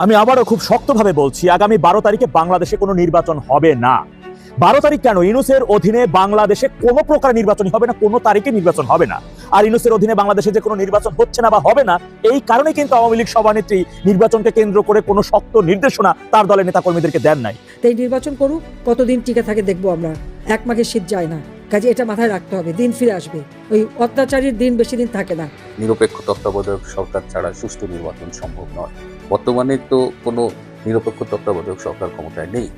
আমি আবারও খুব শক্তভাবে বলছি আগামী বারো তারিখে বাংলাদেশে কোনো নির্বাচন হবে না। বারো তারিখ কেন? ইনুসের অধীনে বাংলাদেশে কোনো প্রকার নির্বাচনই হবে না কোনো তারিখে নির্বাচন হবে না। আর ইনুসের অধীনে বাংলাদেশে যে কোনো নির্বাচন হচ্ছে না বা হবে না এই কারণে কিন্তু আওয়ামী লীগ সভানেত্রী নির্বাচনকে কেন্দ্র করে কোনো শক্ত নির্দেশনা তার দলের নেতাকর্মীদেরকে দেন নাই। তাই নির্বাচন করুক কতদিন টিকে থাকে দেখব আমরা। এক মাঘে শীত যায় না। কাজে এটা মাথায় রাখতে হবে দিন ফিরে আসবে। ওই অত্যাচারীর দিন বেশি দিন থাকে না। নিরপেক্ষ তত্ত্বাবধায়ক সরকার ছাড়া সুষ্ঠু নির্বাচন সম্ভব নয়। বর্তমানে তো কোনো নিরপেক্ষ তত্ত্বাবধায়ক সরকার ক্ষমতায় নেই।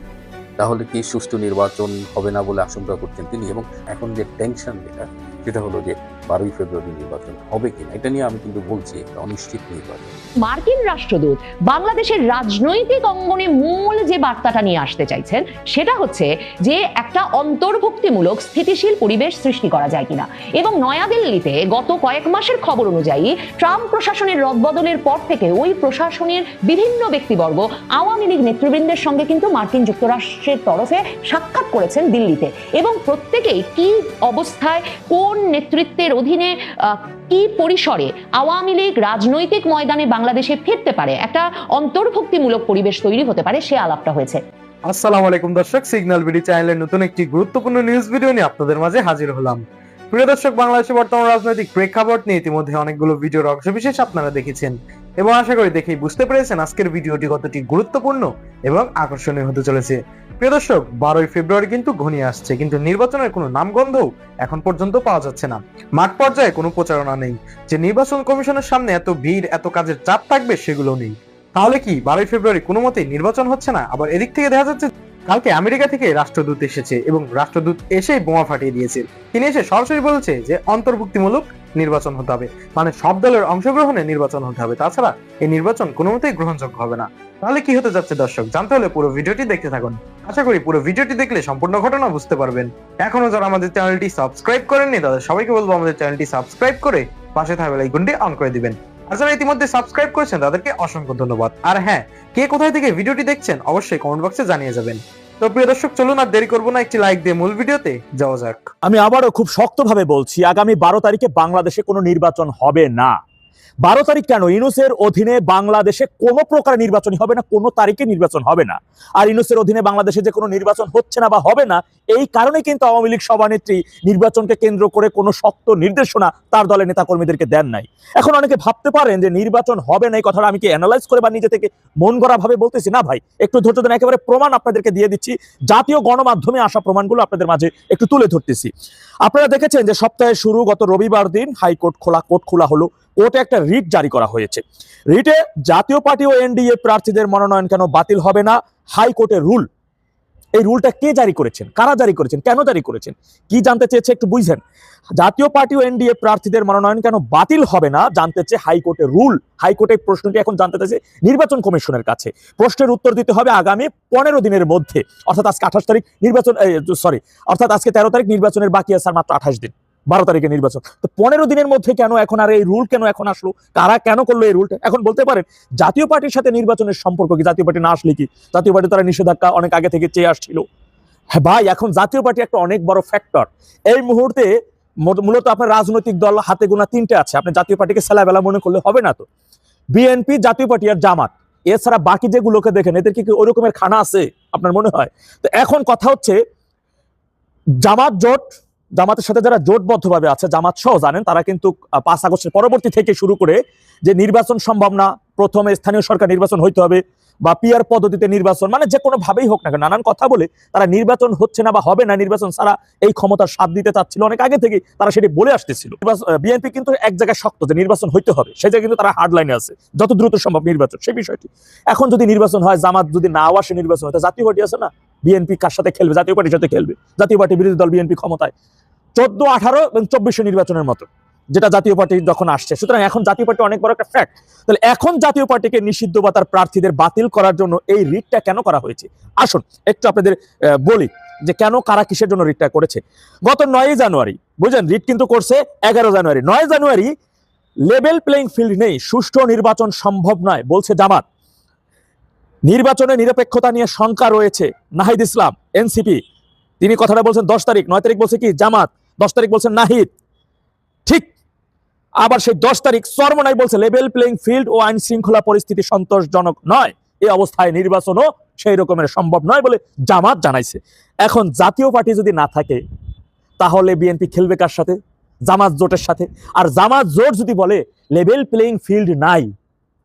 তাহলে কি সুষ্ঠু নির্বাচন হবে না বলে আশঙ্কা করছেন তিনি? এবং এখন যে টেনশন যেটা সেটা হলো যে বারোই ফেব্রুয়ারি নির্বাচন হবে কিনা, এটা নিয়ে আমি কিন্তু বলছি একটা অনিশ্চিত নির্বাচন। মার্কিন রাষ্ট্রদূত বাংলাদেশের রাজনৈতিক অঙ্গনে মূল যে বার্তাটা নিয়ে আসতে চাইছেন, সেটা হচ্ছে যে একটা অন্তর্ভুক্তিমূলক স্থিতিশীল পরিবেশ সৃষ্টি করা যায় কিনা। এবং নয়াদিল্লিতে গত কয়েক মাসের খবর অনুযায়ী ট্রাম্প প্রশাসনের রদবদলের পর থেকে ওই প্রশাসনের বিভিন্ন ব্যক্তিবর্গ আওয়ামী লীগ নেতৃবৃন্দের সঙ্গে কিন্তু মার্কিন যুক্তরাষ্ট্রের তরফে সাক্ষাৎ করেছেন দিল্লিতে। এবং প্রত্যেকেই কি অবস্থায়, কোন নেতৃত্বের অধীনে কি পরিসরে আওয়ামী লীগ রাজনৈতিক ময়দানে বাংলাদেশে ফিরতে পারে? একটা অন্তর্ভুক্তিমূলক পরিবেশ তৈরি হতে পারে, সে আলাপটা হয়েছে। আসসালামু আলাইকুম দর্শক সিগন্যাল বিডি চ্যানেলের নতুন একটি গুরুত্বপূর্ণ নিউজ ভিডিও নিয়ে আপনাদের মাঝে হাজির হলাম। প্রিয় দর্শক, বাংলাদেশের বর্তমান রাজনৈতিক প্রেক্ষাপট নিয়ে ইতিমধ্যে অনেকগুলো ভিডিওর অংশবিশেষ আপনারা দেখেছেন। এবং আশা করি দেখেই বুঝতে পেরেছেন আজকের ভিডিওটি কতটি গুরুত্বপূর্ণ এবং আকর্ষণীয় হতে চলেছে। প্রিয় দর্শক, বারোই ফেব্রুয়ারি কিন্তু ঘনিয়ে আসছে, কিন্তু নির্বাচনের কোনো নামগন্ধও এখন পর্যন্ত পাওয়া যাচ্ছে না। মাঠ পর্যায়ে কোনো প্রচারণা নেই। যে নির্বাচন কমিশনের সামনে এত ভিড়, এত কাজের চাপ থাকবে সেগুলো নেই। তাহলে কি বারোই ফেব্রুয়ারি কোনো মতেই নির্বাচন হচ্ছে না? আবার এদিক থেকে দেখা যাচ্ছে কালকে আমেরিকা থেকে রাষ্ট্রদূত এসেছে এবং রাষ্ট্রদূত এসেই বোমা ফাটিয়ে দিয়েছে। তিনি এসে সরাসরি বলছে যে অন্তর্ভুক্তিমূলক নির্বাচন হতে হবে। মানে সব দলের অংশগ্রহণে নির্বাচন হতে হবে। তাছাড়া এই নির্বাচন কোনো মতেই গ্রহণযোগ্য হবে না। তাহলে কি হতে যাচ্ছে দর্শক? জানতে হলে পুরো ভিডিওটি দেখতে থাকুন। আশা করি পুরো ভিডিওটি দেখলে সম্পূর্ণ ঘটনা বুঝতে পারবেন। এখনও যারা আমাদের চ্যানেলটি সাবস্ক্রাইব করেননি, তাদের সবাইকে বলব আমাদের চ্যানেলটি সাবস্ক্রাইব করে পাশে থাকা লাইকনটি অন করে দিবেন। আর যারা ইতিমধ্যে সাবস্ক্রাইব করেছেন, তাদেরকে অসংখ্য ধন্যবাদ। আর হ্যাঁ কে কোথায় থেকে ভিডিওটি দেখছেন, অবশ্যই কমেন্ট বক্সে জানিয়ে যাবেন। তো প্রিয় দর্শক, চলুন আর দেরি করব না, একটি লাইক দিয়ে মূল ভিডিওতে যাওয়া যাক। আমি আবারও খুব শক্তভাবে বলছি, আগামী বারো তারিখে বাংলাদেশে কোনো নির্বাচন হবে না। বারো তারিখ কেন? ইনুসের অধীনে বাংলাদেশে কোনো প্রকার নির্বাচনই হবে না, কোনো তারিখে নির্বাচন হবে না। আর ইনুসের অধীনে বাংলাদেশে যে কোনো নির্বাচন হচ্ছে না বা হবে না, এই কারণে কিন্তু আওয়ামী লীগ সভানেত্রী নির্বাচনকে কেন্দ্র করে কোনো শক্ত নির্দেশনা তার দলের নেতাকর্মীদেরকে দেন নাই। এখন অনেকে ভাবতে পারেন যে নির্বাচন হবে না, এই কথাটা আমি কি অ্যানালাইজ করে বা নিজে থেকে মন গড়া ভাবে বলতেছি? না ভাই, একটু ধৈর্য দেন একেবারে প্রমাণ আপনাদেরকে দিয়ে দিচ্ছি। জাতীয় গণমাধ্যমে আসা প্রমাণগুলো আপনাদের মাঝে একটু তুলে ধরতেছি। আপনারা দেখেছেন যে সপ্তাহের শুরু গত রবিবার দিন হাইকোর্ট খোলা, কোর্ট খোলা হলো। কোর্টে একটা রিট জারি করা হয়েছে। রিটে জাতীয় পার্টি ও এনডিএ প্রার্থীদের মনোনয়ন কেন বাতিল হবে না? হাইকোর্টের রুল। এই রুলটা কে জারি করেছেন? কারা জারি করেছেন? কেন জারি করেছেন? কি জানতে চেয়েছে একটু বুঝছেন জাতীয় পার্টি ও এনডিএ প্রার্থীদের মনোনয়ন কেন বাতিল হবে না জানতে চেয়ে হাইকোর্টের রুল। হাইকোর্টের প্রশ্নটি এখন জানতে চাইছে নির্বাচন কমিশনের কাছে। প্রশ্নের উত্তর দিতে হবে আগামী পনেরো দিনের মধ্যে। অর্থাৎ আজকে আঠাশ তারিখ নির্বাচন সরি, অর্থাৎ আজকে তেরো তারিখ নির্বাচনের বাকি আছে মাত্র আঠাশ দিন। বারো তারিখে নির্বাচন। তো পনেরো দিনের মধ্যে কেন এখন আর এই রুল কেন এখন আসলো? কারা কেন করল এই রুলটা এখন বলতে পারেন, জাতীয় পার্টির সাথে নির্বাচনের সম্পর্ক কি? জাতীয় পার্টি না আসলে কি? জাতীয় পার্টি তারা নিষেধাজ্ঞা অনেক আগে থেকে চেয়ে আসছিল। হ্যাঁ ভাই, এখন জাতীয় পার্টি একটা অনেক বড় ফ্যাক্টর এই মুহূর্তে মূলত আপনার রাজনৈতিক দল হাতে গোনা তিনটে আছে। আপনি জাতীয় পার্টিকে সেলাবেলা মনে করলে হবে না তো। বিএনপি জাতীয় পার্টি আর জামাত। এছাড়া বাকি যেগুলোকে দেখেন, এদের কি ওই রকমের খানা আছে? আপনার মনে হয়? তো এখন কথা হচ্ছে, জামাত জোট জামাতের সাথে যারা জোটবদ্ধভাবে আছে, জামাত সহ জানেন, তারা কিন্তু পাঁচ আগস্টের পরবর্তী থেকে শুরু করে যে নির্বাচন সম্ভব না, প্রথমে স্থানীয় সরকার নির্বাচন হইতে হবে বা পিয়ার পদ্ধতিতে নির্বাচন মানে যে কোনো ভাবেই হোক না নানান কথা বলে তারা নির্বাচন হচ্ছে না বা হবে না, নির্বাচন ছাড়া এই ক্ষমতার স্বাদ দিতে চাচ্ছিল। অনেক আগে থেকে তারা সেটি বলে আসতেছিল। বিএনপি কিন্তু এক জায়গায় শক্ত যে নির্বাচন হইতে হবে সেই জায়গায় কিন্তু তারা হার্ড লাইনে আছে, যত দ্রুত সম্ভব নির্বাচন, সেই বিষয়টি। এখন যদি নির্বাচন হয়, জামাত যদি নাও আসে নির্বাচন হয় জাতীয় পার্টি আছে না? বিএনপি কার সাথে খেলবে? জাতীয় পার্টির সাথে খেলবে। জাতীয় পার্টি বিরোধী দল বিএনপি ক্ষমতায়। চোদ্দ, আঠারো এবং চব্বিশে নির্বাচনের মতো, যেটা জাতীয় পার্টি যখন আসছে। সুতরাং এখন জাতীয় পার্টি অনেক বড় একটা ফ্যাক্ট তাহলে এখন জাতীয় পার্টিকে নিষিদ্ধ বা তার প্রার্থীদের বাতিল করার জন্য এই রিটটা কেন করা হয়েছে? আসুন একটু আপনাদের বলি যে কেন, কারা কিসের জন্য রিটটা করেছে? গত নয় জানুয়ারি, বুঝলেন? রিট কিন্তু করছে এগারো জানুয়ারি। নয় জানুয়ারি লেভেল প্লেইং ফিল্ড নেই, সুষ্ঠু নির্বাচন সম্ভব নয়, বলছে জামাত। নির্বাচনে নিরপেক্ষতা নিয়ে শঙ্কা রয়েছে নাহিদ ইসলাম এনসিপি তিনি কথাটা বলছেন দশ তারিখ, নয় তারিখ বলছে কি? জামাত দশ তারিখ বলছেন নাহিদ। ঠিক। আবার সেই দশ তারিখ চরমনাই বলছে লেভেল প্লেইং ফিল্ড ও আইন শৃঙ্খলা পরিস্থিতি সন্তোষজনক নয়। এই অবস্থায় নির্বাচনও সেই রকমের সম্ভব নয় বলে জামাত জানাইছে। এখন জাতীয় পার্টি যদি না থাকে, তাহলে বিএনপি খেলবে কার সাথে? জামাত জোটের সাথে। আর জামাত জোট যদি বলে লেভেল প্লেইং ফিল্ড নাই,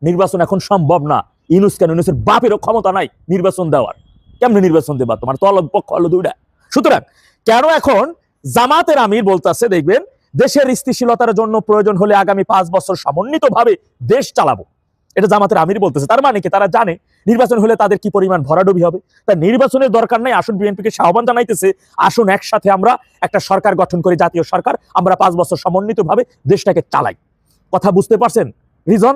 নির্বাচন এখন সম্ভব না। ইউনুস কেন? ইউনুসের বাপেরও ক্ষমতা নাই নির্বাচন দেওয়ার। কেমনি নির্বাচন দেবা? তোমার তল পক্ষ হলো দুইটা। সুতরাং কেন এখন জামাতের আমির বলতেছে, দেখবেন, দেশের স্থিতিশীলতার জন্য প্রয়োজন হলে আগামী পাঁচ বছর সমন্বিতভাবে দেশ চালাবো। এটা জামাতের আমির বলতেছে। তার মানে কি? তারা জানে নির্বাচন হলে তাদের কি পরিমাণ ভরাডুবি হবে? তাই নির্বাচনের দরকার নাই, আসুন বিএনপিকে আহ্বান জানাইতেছে, আসুন একসাথে আমরা একটা সরকার গঠন করি, জাতীয় সরকার, আমরা পাঁচ বছর সমন্বিতভাবে দেশটাকে চালাই। কথা বুঝতে পারছেন? রিজন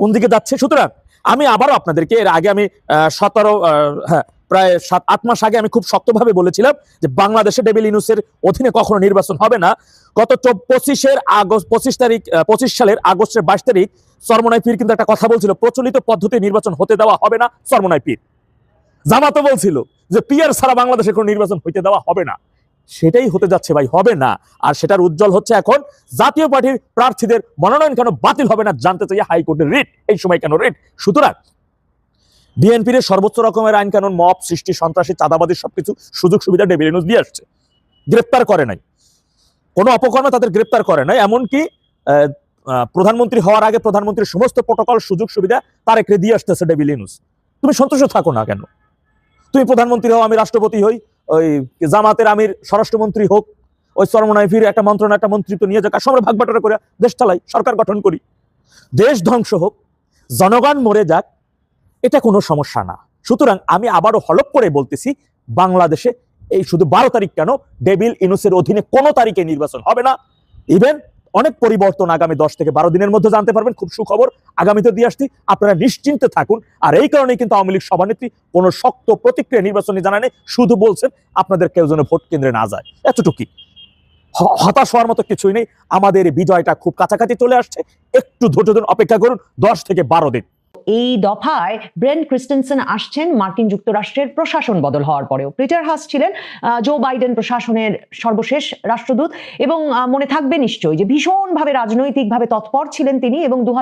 কোন দিকে যাচ্ছে? সুতরাং আমি আবারও আপনাদেরকে, এর আগে আমি সতেরো হ্যাঁ প্রায় সাত, আট মাস আগে আমি খুব শক্তভাবে বলেছিলাম যে বাংলাদেশে ডেভিল ইনুসের অধীনে কখনো নির্বাচন হবে না। গত পঁচিশের আগস্ট, পঁচিশ তারিখ পঁচিশ সালের আগস্টের বাইশ তারিখ সরমনাই পীর কিন্তু একটা কথা বলছিল, প্রচলিত পদ্ধতি নির্বাচন হতে দেওয়া হবে না সরমনাই পীর। জামাতও বলছিল যে পিয়ার ছাড়া বাংলাদেশে কোনো নির্বাচন হইতে দেওয়া হবে না। সেটাই হতে যাচ্ছে ভাই, হবে না। আর সেটার উজ্জ্বল হচ্ছে এখন, জাতীয় পার্টির প্রার্থীদের মনোনয়ন কেন বাতিল হবে না জানতে চাই হাইকোর্টের রিট, এই সময় কেন রিট? সুতরাং বিএনপির সর্বোচ্চ রকমের আইন কানুন মব, সৃষ্টি, সন্ত্রাসী চাঁদাবাদী সবকিছু সুযোগ সুবিধা ডেভিল নিউজ দিয়ে আসছে। গ্রেপ্তার করে নাই। কোনো অপকর্মে তাদের গ্রেপ্তার করে নাই, এমনকি প্রধানমন্ত্রী হওয়ার আগে প্রধানমন্ত্রীর সমস্ত প্রোটোকল, সুযোগ সুবিধা তারেকরে দিয়ে আসতেছে ডেভিল নিউজ তুমি সন্তুষ্ট থাকো না কেন? তুমি প্রধানমন্ত্রী হও, আমি রাষ্ট্রপতি হই, ওই জামাতের আমির, স্বরাষ্ট্রমন্ত্রী হোক, ওই চরমনায় ফিরে একটা মন্ত্রণা, একটা মন্ত্রিত্ব নিয়ে যাক সবার ভাগ বাটোয়ারা করে দেশ চালাই, সরকার গঠন করি। দেশ ধ্বংস হোক, জনগণ মরে যাক এটা কোনো সমস্যা না। সুতরাং আমি আবারও হলপ করে বলতেছি, বাংলাদেশে এই শুধু বারো তারিখ কেন ডেভিল ইনুসের অধীনে কোনো তারিখে নির্বাচন হবে না। ইভেন অনেক পরিবর্তন আগামী দশ থেকে বারো দিনের মধ্যে জানতে পারবেন, খুব সুখবর। আগামীতে দিয়ে আসছি, আপনারা নিশ্চিন্তে থাকুন। আর এই কারণে কিন্তু আওয়ামী লীগ সভানেত্রী কোনো শক্ত প্রতিক্রিয়া নির্বাচনী জানানে শুধু বলছেন আপনাদের কেউ যেন ভোট কেন্দ্রে না যায়। এতটুকুই। হ- হতাশ হওয়ার মতো কিছুই নেই। আমাদের বিজয়টা খুব কাছাকাছি চলে আসছে। একটু ধৈর্য ধরুন, অপেক্ষা করুন, দশ থেকে বারো দিন। এই দফায় ব্রেন ক্রিস্টেনসেন আসছেন, মার্কিন যুক্তরাষ্ট্রের প্রশাসন বদল হওয়ার পরেও। পিটার হাস ছিলেন জো বাইডেন প্রশাসনের সর্বশেষ রাষ্ট্রদূত এবং মনে থাকবে নিশ্চয়ই যে ভীষণভাবে রাজনৈতিকভাবে তৎপর ছিলেন তিনি এবং দু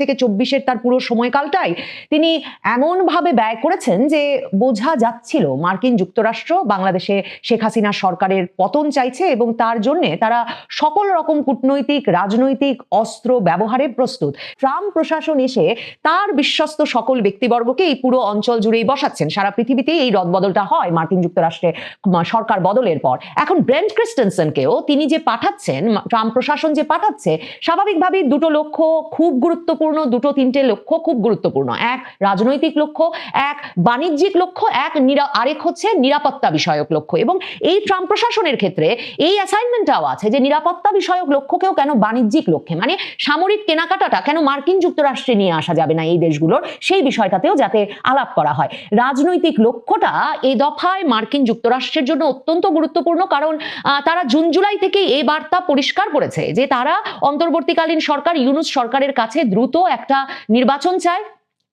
থেকে চব্বিশের তার পুরো সময়কালটাই তিনি এমনভাবে ব্যয় করেছেন যে বোঝা যাচ্ছিল মার্কিন যুক্তরাষ্ট্র বাংলাদেশে শেখ হাসিনা সরকারের পতন চাইছে এবং তার জন্যে তারা সকল রকম কূটনৈতিক, রাজনৈতিক অস্ত্র ব্যবহারে প্রস্তুত। ট্রাম্প প্রশাসন এসে তার বিশ্বস্ত সকল ব্যক্তিবর্গকে এই পুরো অঞ্চল জুড়েই বসাচ্ছেন। সারা পৃথিবীতেই এই রদবদলটা হয় মার্কিন যুক্তরাষ্ট্রে সরকার বদলের পর। এখন ব্রেন্ট ক্রিস্টেনসনকেও তিনি যে পাঠাচ্ছেন ট্রাম্প প্রশাসন যে পাঠাচ্ছে, স্বাভাবিকভাবেই দুটো লক্ষ্য খুব গুরুত্বপূর্ণ, দুটো তিনটে লক্ষ্য খুব গুরুত্বপূর্ণ। এক, রাজনৈতিক লক্ষ্য, এক, বাণিজ্যিক লক্ষ্য, এক আরেক হচ্ছে নিরাপত্তা বিষয়ক লক্ষ্য। এবং এই ট্রাম্প প্রশাসনের ক্ষেত্রে এই অ্যাসাইনমেন্টটাও আছে যে নিরাপত্তা বিষয়ক লক্ষ্যকেও কেন বাণিজ্যিক লক্ষ্যে মানে সামরিক কেনাকাটাটা কেন মার্কিন যুক্তরাষ্ট্রে নিয়ে আসা যাবে না এই দেশগুলোর সেই বিষয়টাতেও যাতে আলাপ করা হয়। রাজনৈতিক লক্ষ্যটা এই দফায় মার্কিন যুক্তরাষ্ট্রের জন্য অত্যন্ত গুরুত্বপূর্ণ কারণ তারা জুন জুলাই থেকে এই বার্তা পরিষ্কার করেছে যে তারা অন্তর্বর্তীকালীন সরকার ইউনুস সরকারের কাছে দ্রুত একটা নির্বাচন চায়।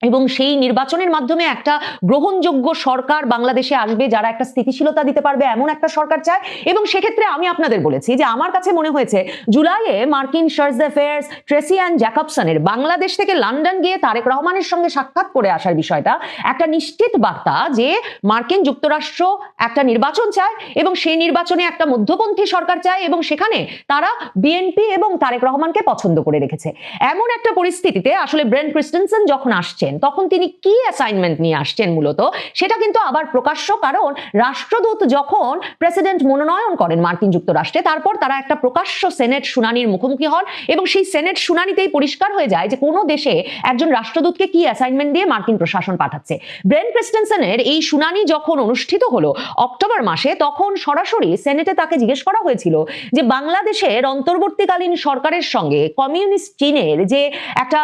এবং সেই নির্বাচনের মাধ্যমে একটা গ্রহণযোগ্য সরকার বাংলাদেশে আসবে, যারা একটা স্থিতিশীলতা দিতে পারবে, এমন একটা সরকার চায়। এবং সেক্ষেত্রে আমি আপনাদের বলেছি যে আমার কাছে মনে হয়েছে, জুলাইয়ে মার্কিন শার্জ অ্যাফেয়ার্স ট্রেসি অ্যান্ড জ্যাকবসনের বাংলাদেশ থেকে লন্ডন গিয়ে তারেক রহমানের সঙ্গে সাক্ষাৎ করে আসার বিষয়টা, একটা নিশ্চিত বার্তা যে মার্কিন যুক্তরাষ্ট্র একটা নির্বাচন চায় এবং সেই নির্বাচনে একটা মধ্যপন্থী সরকার চায় এবং সেখানে তারা বিএনপি এবং তারেক রহমানকে পছন্দ করে রেখেছে। এমন একটা পরিস্থিতিতে আসলে ব্রেন ক্রিস্টেনসন যখন আসছেন তখন তিনি কি অ্যাসাইনমেন্ট নিয়ে আসছেন মূলত? সেটা কিন্তু আবার প্রকাশ্য, কারণ রাষ্ট্রদূত যখন প্রেসিডেন্ট মনোনয়ন করেন মার্কিন যুক্তরাষ্ট্রে, তারপর তারা একটা প্রকাশ্য সেনেট শুনানির মুখোমুখি হন এবং সেই সেনেট শুনানিতেই পরিষ্কার হয়ে যায় যে কোনো দেশে একজন রাষ্ট্রদূতকে কি অ্যাসাইনমেন্ট দিয়ে মার্কিন প্রশাসন পাঠাচ্ছে। ব্রেন ক্রিস্টেনসনের এই শুনানি যখন অনুষ্ঠিত হলো অক্টোবর মাসে, তখন সরাসরি সেনেটে তাকে জিজ্ঞেস করা হয়েছিল যে বাংলাদেশের অন্তর্বর্তীকালীন সরকারের সঙ্গে কমিউনিস্ট চীনের যে একটা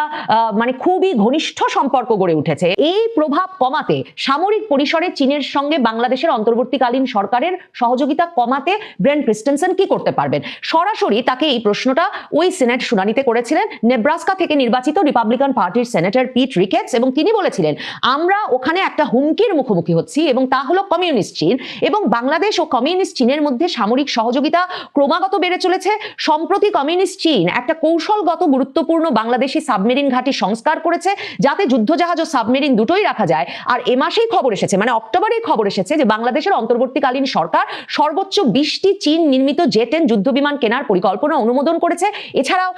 মানে খুবই ঘনিষ্ঠ সম্পর্ক গড়ে উঠেছে। এই প্রভাব কমাতে সামরিক পরিসরে চীনের সঙ্গে বাংলাদেশের অন্তর্বর্তীকালীন সরকারের সহযোগিতা কমাতে ব্রেন ক্রিস্টেনসন কি করতে পারবেন? সরাসরি তাকে এই প্রশ্নটা ওই সেনেট শুনানিতে করেছিলেন নেব্রাস্কা থেকে নির্বাচিত রিপাবলিকান পার্টির সেনেটর পিট রিকেটস এবং তিনি বলেছিলেন, আমরা ওখানে একটা হুমকির মুখোমুখি হচ্ছি এবং তা হলো কমিউনিস্ট চীন এবং বাংলাদেশ ও কমিউনিস্ট চীনের মধ্যে সামরিক সহযোগিতা ক্রমাগত বেড়ে চলেছে। সম্প্রতি কমিউনিস্ট চীন একটা কৌশলগত গুরুত্বপূর্ণ বাংলাদেশি সাবমেরিন ঘাঁটি সংস্কার করেছে যাতে যুদ্ধ যুদ্ধজাহাজ ও সাবমেরিন দুটোই রাখা যায়। আর এ মাসেই খবর এসেছে মানে অক্টোবরেই খবর এসেছে যে বাংলাদেশের অন্তর্বর্তীকালীন সরকার সর্বোচ্চ বিশটি চীন নির্মিত জেটেন যুদ্ধবিমান কেনার পরিকল্পনা অনুমোদন করেছে। এছাড়াও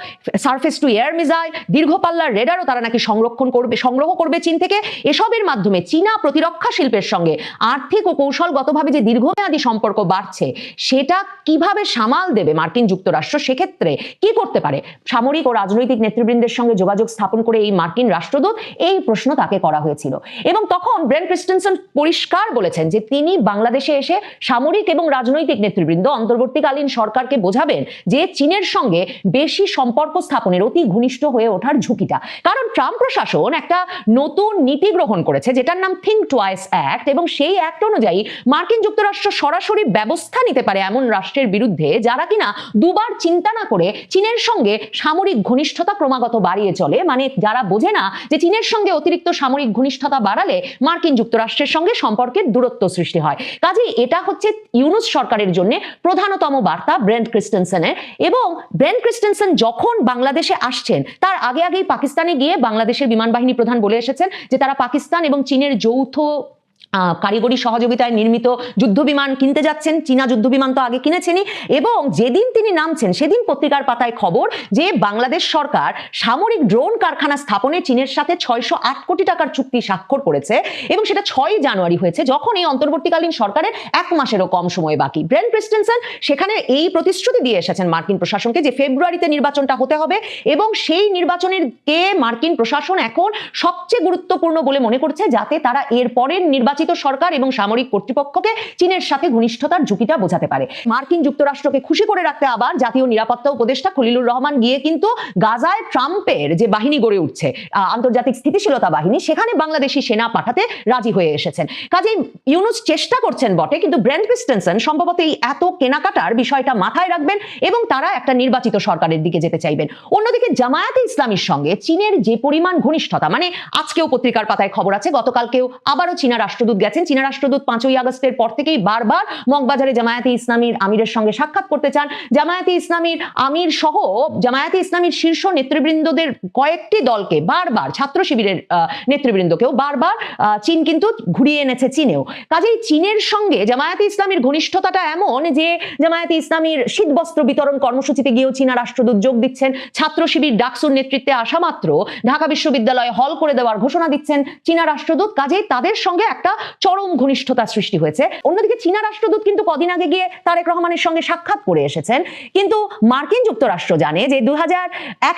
সার্ফেস টু এয়ার মিসাইল, দীর্ঘ পাল্লার রেডারও তারা নাকি সংরক্ষণ করবে, সংগ্রহ করবে চীন থেকে। এসবের মাধ্যমে চীনা প্রতিরক্ষা শিল্পের সঙ্গে আর্থিক ও কৌশলগতভাবে যে দীর্ঘমেয়াদী সম্পর্ক বাড়ছে, সেটা কীভাবে সামাল দেবে মার্কিন যুক্তরাষ্ট্র, সেক্ষেত্রে কি করতে পারে? সামরিক ও রাজনৈতিক নেতৃবৃন্দের সঙ্গে যোগাযোগ স্থাপন করে এই মার্কিন রাষ্ট্রদূত এই প্রশ্ন তাকে করা হয়েছিল। এবং তখন ব্রেন ক্রিস্টেনসন পরিষ্কার বলেছেন যে তিনি বাংলাদেশে এসে সামরিক এবং রাজনৈতিক নেতৃবৃন্দ অন্তর্বর্তীকালীন সরকারকে বোঝাবেন যে চীনের সঙ্গে বেশি সম্পর্ক স্থাপনের অতি ঘনিষ্ঠ হয়ে ওঠার ঝুঁকিটা। কারণ ট্রাম্প প্রশাসন একটা নতুন নীতি গ্রহণ করেছে যেটার নাম থিঙ্ক টুয়াইস অ্যাক্ট এবং সেই অ্যাক্ট অনুযায়ী মার্কিন যুক্তরাষ্ট্র সরাসরি ব্যবস্থা নিতে পারে এমন রাষ্ট্রের বিরুদ্ধে যারা কিনা দুবার চিন্তা না করে চীনের সঙ্গে সামরিক ঘনিষ্ঠতা ক্রমাগত বাড়িয়ে চলে। মানে যারা বোঝে না যে চীনের সঙ্গে অতিরিক্ত সামরিক ঘনিষ্ঠতা বাড়ালে মার্কিন যুক্তরাষ্ট্রের সঙ্গে সম্পর্কের দূরত্ব সৃষ্টি হয়। কাজেই এটা হচ্ছে ইউনুস সরকারের জন্য প্রধানতম বার্তা ব্রেন্ট ক্রিস্টেনসেনের এবং ব্রেন্ট ক্রিস্টেনসেন যখন বাংলাদেশে আসছেন, তার আগে আগেই পাকিস্তানে গিয়ে বাংলাদেশের বিমান বাহিনী প্রধান বলে এসেছেন যে তারা পাকিস্তান এবং চীনের যৌথ কারিগরি সহযোগিতায় নির্মিত যুদ্ধবিমান কিনতে যাচ্ছেন। চীনা যুদ্ধবিমান তো আগে কিনেছেনই। এবং যেদিন তিনি নামছেন, সেদিন পত্রিকার পাতায় খবর যে বাংলাদেশ সরকার সামরিক ড্রোন কারখানা স্থাপনে চীনের সাথে ছয়শো আট কোটি টাকার চুক্তি স্বাক্ষর করেছে এবং সেটা ছয় জানুয়ারি হয়েছে, যখন এই অন্তর্বর্তীকালীন সরকারের এক মাসেরও কম সময় বাকি। ব্রেন ক্রিস্টেনসন সেখানে এই প্রতিশ্রুতি দিয়ে এসেছেন মার্কিন প্রশাসনকে যে ফেব্রুয়ারিতে নির্বাচনটা হতে হবে এবং সেই নির্বাচনের কে মার্কিন প্রশাসন এখন সবচেয়ে গুরুত্বপূর্ণ বলে মনে করছে, যাতে তারা এর পরের নির্বাচিত সরকার এবং সামরিক কর্তৃপক্ষকে চীনের সাথে ঘনিষ্ঠতার ঝুঁকিটা বোঝাতে পারে। মার্কিন যুক্তরাষ্ট্রকে খুশি করে রাখতে আবার জাতীয় নিরাপত্তা উপদেষ্টা খলিলুর রহমান গিয়ে কিন্তু গাজায় ট্রাম্পের যে বাহিনী গড়ে উঠছে আন্তর্জাতিক স্থিতিশীলতা বাহিনী, সেখানে বাংলাদেশি সেনা পাঠাতে রাজি হয়ে এসেছেন। কাজেই ইউনুস চেষ্টা করছেন বটে, কিন্তু ব্রেন্ট ক্রিস্টেনসন সম্ভবত এই এত কেনাকাটার বিষয়টা মাথায় রাখবেন এবং তারা একটা নির্বাচিত সরকারের দিকে যেতে চাইবেন। অন্যদিকে জামায়াতে ইসলামীর সঙ্গে চীনের যে পরিমাণ ঘনিষ্ঠতা মানে আজকেও পত্রিকার পাতায় খবর আছে, গতকালকেও আবারও চীনা রাষ্ট্রদূত গেছেন। চীনা রাষ্ট্রদূত পাঁচই আগস্টের পর থেকেই বারবার মগবাজারে জামায়াতে ইসলামীর আমিরের সঙ্গে সাক্ষাৎ করতে চান। জামায়াতে ইসলামীর আমির সহ জামায়াতে ইসলামীর শীর্ষ নেতৃবৃন্দদের কয়েকটি দলকে বারবার, ছাত্র শিবিরের নেতৃবৃন্দকেও বারবার চীন কিন্তু ঘুরিয়ে এনেছে চীনেও। কাজেই চীনের সঙ্গে জামায়াতে ইসলামীর ঘনিষ্ঠতাটা এমন যে জামায়াতে ইসলামীর শীতবস্ত্র বিতরণ কর্মসূচিতে গিয়েও চীনা রাষ্ট্রদূত যোগ দিচ্ছেন। ছাত্র শিবির ডাকসুর নেতৃত্বে আসা মাত্র ঢাকা বিশ্ববিদ্যালয়ে হল করে দেওয়ার ঘোষণা দিচ্ছেন চীনা রাষ্ট্রদূত। কাজেই তাদের সঙ্গে একটা চরম ঘনিষ্ঠতা সৃষ্টি হয়েছে। অন্যদিকে চীনা রাষ্ট্রদূত কিন্তু কদিন আগে গিয়ে তারেক রহমানের সঙ্গে সাক্ষাৎ করে এসেছেন। কিন্তু মার্কিন যুক্তরাষ্ট্র জানে যে দু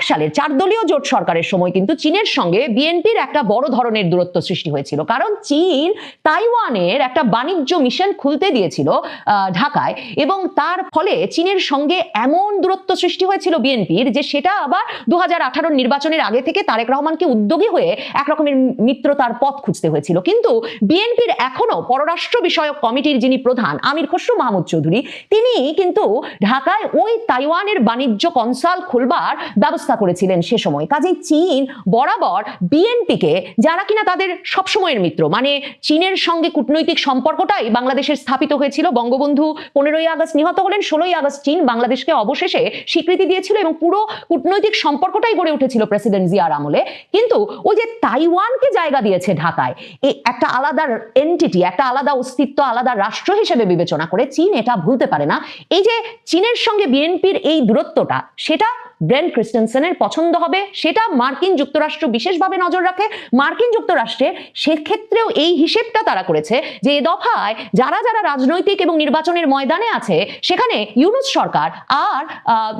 সালের চার দলীয় জোট সরকারের সময় কিন্তু চীনের সঙ্গে বিএনপির একটা বড় ধরনের দূরত্ব সৃষ্টি হয়েছিল। কারণ চীন তাইওয়ানের একটা বাণিজ্য মিশন খুলতে দিয়েছিল ঢাকায় এবং তার ফলে চীনের সঙ্গে এমন দূরত্ব সৃষ্টি হয়েছিল বিএনপির যে সেটা আবার দু হাজার আঠারো নির্বাচনের আগে থেকে তারেক রহমানকে উদ্যোগী হয়ে একরকমের মিত্রতার পথ খুঁজতে হয়েছিল। কিন্তু বিএনপির এখনও পররাষ্ট্র বিষয়ক কমিটির যিনি প্রধান আমির খসরু মাহমুদ চৌধুরী, তিনি কিন্তু ঢাকায় ওই তাইওয়ানের বাণিজ্য কনসাল খুলবার ব্যবস্থা করেছিলেন সে সময়। কাজেই চীন বরাবর বিএনপিকে, যারা কিনা তাদের সবসময়ের মিত্র মানে চীনের সঙ্গে কূটনৈতিক সম্পর্কটাই বাংলাদেশের স্থাপিত হয়েছিল। বঙ্গবন্ধু পনেরোই আগস্ট নিহত হলেন, ষোলোই আগস্ট চীন বাংলাদেশকে অবশেষে স্বীকৃতি দিয়েছিল এবং পুরো কূটনৈতিক সম্পর্কটাই গড়ে উঠেছিল প্রেসিডেন্ট জিয়ার আমলে। কিন্তু ওই যে তাইওয়ানকে জায়গা দিয়েছে ঢাকায় একটা আলাদা এন্টিটি একটা আলাদা অস্তিত্ব, আলাদা রাষ্ট্র হিসেবে বিবেচনা করে চীন এটা ভুলতে পারে না। এই যে চীনের সঙ্গে বিএনপির এই দূরত্বটা, সেটা ব্রেন ক্রিস্টেনসেনের পছন্দ হবে, সেটা মার্কিন যুক্তরাষ্ট্র বিশেষভাবে নজর রাখে। মার্কিন যুক্তরাষ্ট্রে সেক্ষেত্রেও এই হিসেবটা তারা করেছে যে, এ দফায় যারা যারা রাজনৈতিক এবং নির্বাচনের ময়দানে আছে, সেখানে ইউনুস সরকার আর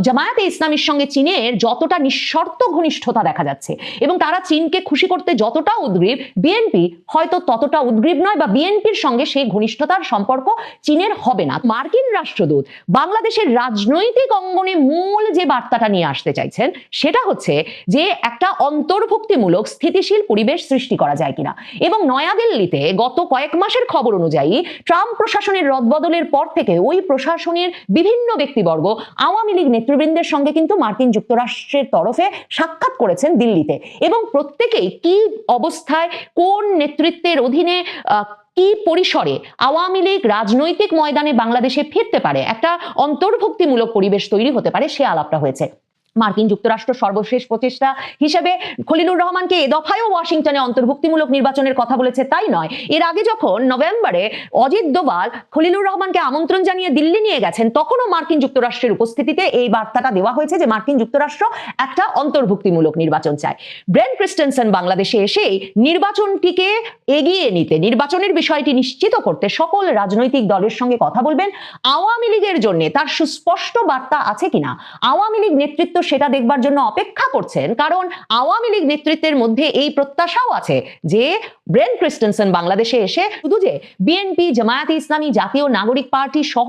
জামায়াতে ইসলামীর সঙ্গে চীনের যতটা নিঃশর্ত ঘনিষ্ঠতা দেখা যাচ্ছে এবং তারা চীনকে খুশি করতে যতটা উদ্গ্রীব, বিএনপি হয়তো ততটা উদ্গ্রীব নয় বা বিএনপির সঙ্গে সেই ঘনিষ্ঠতার সম্পর্ক চীনের হবে না। মার্কিন রাষ্ট্রদূত বাংলাদেশের রাজনৈতিক অঙ্গনে মূল যে বার্তাটা নিয়ে আসতে চাইছেন, সেটা হচ্ছে যে একটা অন্তর্ভুক্তিমূলক স্থিতিশীল পরিবেশ সৃষ্টি করা যায় কিনা। এবং নয়াদিল্লিতে গত কয়েক মাসের খবর অনুযায়ী ট্রাম্প প্রশাসনের রদবদলের পর থেকে ওই প্রশাসনের বিভিন্ন ব্যক্তিবর্গ আওয়ামী লীগ নেতৃবৃন্দের সঙ্গে কিন্তু মার্কিন যুক্তরাষ্ট্রের তরফে সাক্ষাৎ করেছেন দিল্লিতে। এবং প্রত্যেকেই কি অবস্থায়, কোন নেতৃত্বের অধীনে কি পরিসরে আওয়ামী লীগ রাজনৈতিক ময়দানে বাংলাদেশে ফিরতে পারে, একটা অন্তর্ভুক্তিমূলক পরিবেশ তৈরি হতে পারে, সে আলাপটা হয়েছে। মার্কিন যুক্তরাষ্ট্র সর্বশেষ প্রচেষ্টা হিসেবে খলিলুর রহমানকে এ দফায়ও ওয়াশিংটনে অন্তর্ভুক্তিমূলক নির্বাচনের কথা বলেছে, তাই নয়। এর আগে যখন নভেম্বরে অজিত দোভাল খলিলুর রহমানকে আমন্ত্রণ জানিয়ে দিল্লি নিয়ে গেছেন, তখনও মার্কিন যুক্তরাষ্ট্রের উপস্থিতিতে এই বার্তাটা দেওয়া হয়েছে যে মার্কিন যুক্তরাষ্ট্র একটা অন্তর্ভুক্তিমূলক নির্বাচন চায়। ব্রেন ক্রিস্টেনসন বাংলাদেশে এসেই নির্বাচনটিকে এগিয়ে নিতে, নির্বাচনের বিষয়টি নিশ্চিত করতে সকল রাজনৈতিক দলের সঙ্গে কথা বলবেন আওয়ামী লীগের জন্য। তার সুস্পষ্ট বার্তা আছে কিনা? আওয়ামী লীগ নেতৃত্ব সেটা দেখবার জন্য অপেক্ষা করছেন। কারণ আওয়ামী লীগ নেতৃত্বের মধ্যে এই প্রত্যাশাও আছে যে, ব্রেন ক্রিস্টেনসন বাংলাদেশে এসে শুধু যে বিএনপি জামায়াতে ইসলামী, জাতীয় নাগরিক পার্টি সহ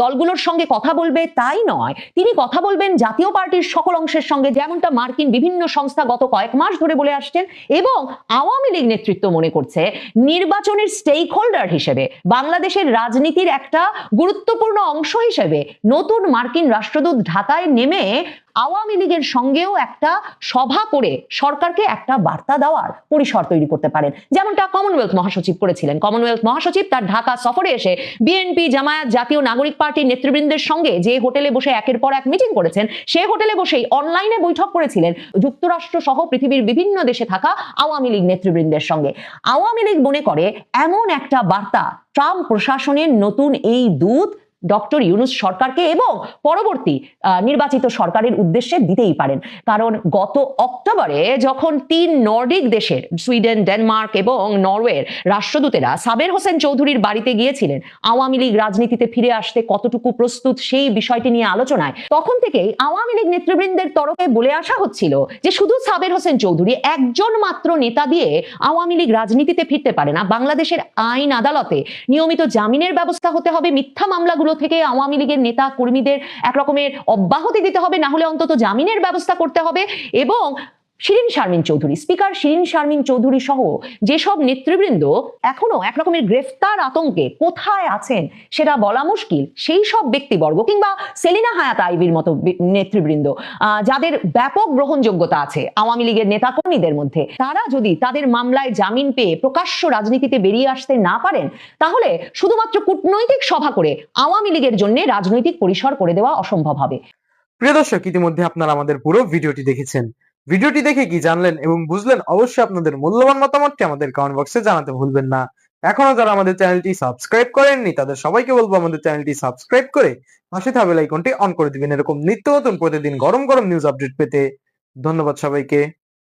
দলগুলোর সঙ্গে কথা বলবে তাই নয়। তিনি কথা বলবেন জাতীয় পার্টির সকল অংশের সঙ্গে, যেমনটা মার্কিন বিভিন্ন সংস্থা গত কয়েক মাস ধরে বলে আসছেন এবং আওয়ামী লীগ নেতৃত্ব মনে করছে নির্বাচনের স্টেক হোল্ডার হিসেবে, বাংলাদেশের রাজনীতির একটা গুরুত্বপূর্ণ অংশ হিসেবে নতুন মার্কিন রাষ্ট্রদূত ঢাকায় নেমে আওয়ামী লীগের সঙ্গেও একটা সভা করে সরকারকে একটা বার্তা দেওয়ার পরিসর তৈরি করতে পারেন। যেমনটা কমনওয়েলথ মহাসচিব করেছিলেন। কমনওয়েলথ মহাসচিব তার ঢাকা সফরে এসে বিএনপি জামায়াত জাতীয় নাগরিক পার্টির নেতৃবৃন্দের সঙ্গে যে হোটেলে বসে একের পর এক মিটিং করেছেন, সে হোটেলে বসেই অনলাইনে বৈঠক করেছিলেন যুক্তরাষ্ট্র সহ পৃথিবীর বিভিন্ন দেশে থাকা আওয়ামী লীগ নেতৃবৃন্দের সঙ্গে। আওয়ামী লীগ মনে করে, এমন একটা বার্তা ট্রাম্প প্রশাসনের নতুন এই দূত ডক্টর ইউনুস সরকারকে এবং পরবর্তী নির্বাচিত সরকারের উদ্দেশ্যে দিতেই পারেন। কারণ গত অক্টোবরে যখন তিন নর্ডিক দেশের, সুইডেন, ডেনমার্ক এবং নরওয়ের রাষ্ট্রদূতেরা সাবের হোসেন চৌধুরীর বাড়িতে গিয়েছিলেন, আওয়ামী লীগ রাজনীতিতে ফিরে আসতে কতটুকু প্রস্তুত সেই বিষয়টি নিয়ে আলোচনায়, তখন থেকেই আওয়ামী লীগ নেতৃবৃন্দের তরফে বলে আসা হচ্ছিল যে শুধু সাবের হোসেন চৌধুরী, একজন মাত্র নেতা দিয়ে আওয়ামী লীগ রাজনীতিতে ফিরতে পারে না। বাংলাদেশের আইন আদালতে নিয়মিত জামিনের ব্যবস্থা হতে হবে, মিথ্যা মামলাগুলো থেকে আওয়ামী লীগের নেতা কর্মীদের একরকমের অব্যাহতি দিতে হবে, না হলে অন্তত জামিনের ব্যবস্থা করতে হবে এবং শিরিন শারমিন চৌধুরী, স্পিকার শিরিন শারমিন চৌধুরী সহ যেসব নেতৃবৃন্দ এখনও এক রকমের গ্রেফতার আতঙ্কে কোথায় আছেন সেটা বলা মুশকিল। সেই সব ব্যক্তিবর্গ কিংবা সেলিনা হায়াত আইবির মতো নেতৃবৃন্দ যাদের ব্যাপক গ্রহণযোগ্যতা আছে আওয়ামী লীগের নেতাকর্মীদের মধ্যে, তারা যদি তাদের মামলায় জামিন পেয়ে প্রকাশ্য রাজনীতিতে বেরিয়ে আসতে না পারেন, তাহলে শুধুমাত্র কূটনৈতিক সভা করে আওয়ামী লীগের জন্য রাজনৈতিক পরিসর করে দেওয়া অসম্ভব হবে। প্রিয় দর্শক, ইতিমধ্যে আপনারা আমাদের পুরো ভিডিওটি দেখেছেন। ভিডিওটি দেখে কি জানলেন এবং বুঝলেন অবশ্যই আপনাদের মূল্যবান মতামতটি আমাদের কমেন্ট বক্সে জানাতে ভুলবেন না। এখনও যারা আমাদের চ্যানেলটি সাবস্ক্রাইব করেননি, তাদের সবাইকে বলব আমাদের চ্যানেলটি সাবস্ক্রাইব করে পাশে থাকা বেল আইকনটি অন করে দিবেন। এরকম নিত্য নতুন প্রতিদিন গরম গরম নিউজ আপডেট পেতে। ধন্যবাদ সবাইকে।